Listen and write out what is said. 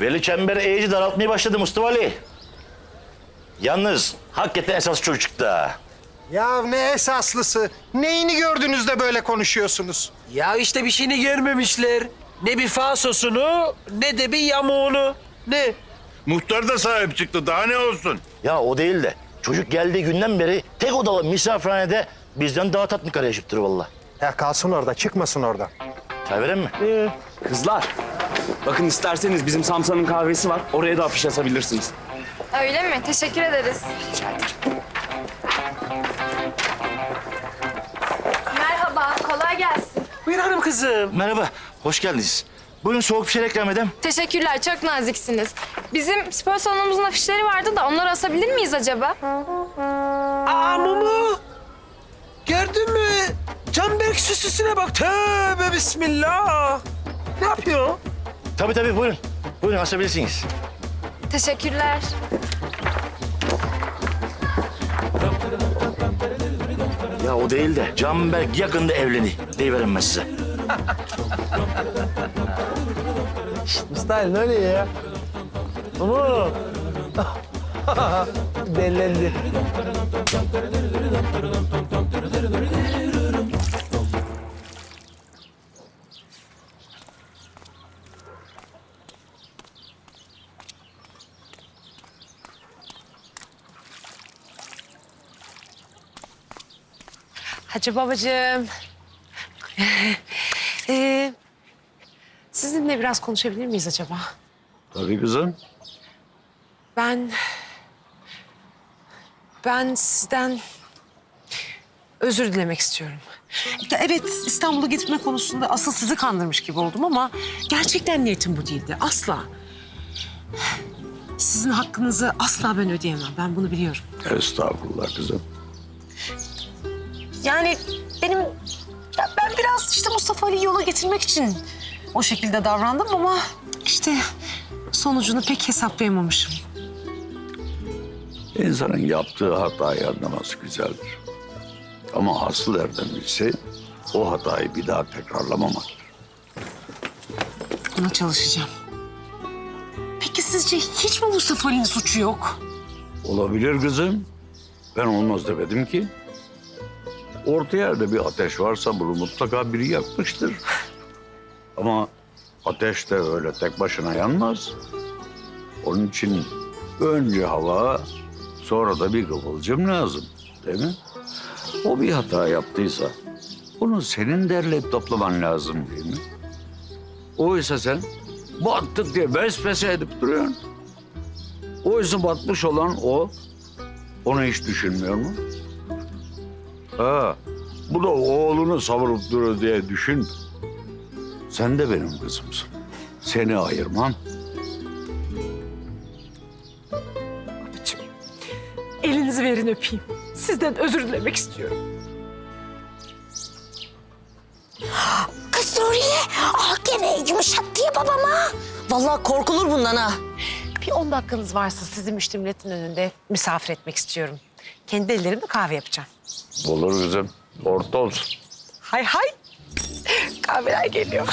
Veli Çember iyice daraltmaya başladı Mustafa Ali. Yalnız hakikaten esas çocukta. Ya ne esaslısı? Neyini gördünüz de böyle konuşuyorsunuz? Ya işte bir şeyini görmemişler. Ne bir fasosunu ne de bir yamuğunu. Ne? Muhtar da sahip çıktı. Daha ne olsun? Ya o değil de çocuk geldiği günden beri tek odalı misafirhanede bizden daha tatlı karışıktır valla. Ya kalsın orada, çıkmasın oradan. Çay vereyim mi? Kızlar, bakın isterseniz bizim Samsa'nın kahvesi var. Oraya da afiş asabilirsiniz. Öyle mi? Teşekkür ederiz. Merhaba, kolay gelsin. Buyur hanım kızım. Merhaba, hoş geldiniz. Buyurun soğuk bir şey ikram edeyim. Teşekkürler, çok naziksiniz. Bizim spor salonumuzun afişleri vardı da onları asabilir miyiz acaba? Aa Mumu. Gördün mü? Canberk süsüsüne bak. Tövbe bismillah. Ne yapıyor? Tabii tabii buyurun. Buyurun asabilirsiniz. Teşekkürler. Ya o değil de Canberk yakında evleni. Deyiverim ben size. Style öyle ya. Mumu. Bellendi. Hacı babacığım. ee, sizinle biraz konuşabilir miyiz acaba? Tabii kızım. Ben... Ben sizden özür dilemek istiyorum. Ya evet İstanbul'a gitme konusunda asıl sizi kandırmış gibi oldum ama gerçekten niyetim bu değildi. Asla. Sizin hakkınızı asla ben ödeyemem. Ben bunu biliyorum. Estağfurullah kızım. Yani benim ya ben biraz işte Mustafa Ali'yi yola getirmek için o şekilde davrandım ama işte sonucunu pek hesaplayamamışım. İnsanın yaptığı hatayı anlaması güzeldir. Ama asıl erdemlisi o hatayı bir daha tekrarlamamaktır. Buna çalışacağım. Peki sizce hiç mi Mustafa Ali'nin suçu yok? Olabilir kızım. Ben olmaz demedim ki. Orta yerde bir ateş varsa bunu mutlaka biri yakmıştır. Ama ateş de öyle tek başına yanmaz. Onun için önce hava, sonra da bir kıvılcım lazım. Değil mi? O bir hata yaptıysa bunu senin derleyip toplaman lazım değil mi? Oysa sen battık diye besbese edip duruyorsun. Oysa batmış olan o. Onu hiç düşünmüyor mu? Ha, bu da oğlunu savurup duruyor diye düşün. Sen de benim kızımsın. Seni ayırmam. Elinizi verin öpeyim. Sizden özür dilemek istiyorum. Kız Nuriye, gene yumuşattı ya babama. Vallahi korkulur bundan ha. Bir on dakikanız varsa sizi müştemiletin önünde misafir etmek istiyorum. Kendi ellerimle kahve yapacağım. Olur kızım. Orta olsun. Hay hay. Kahveler geliyor.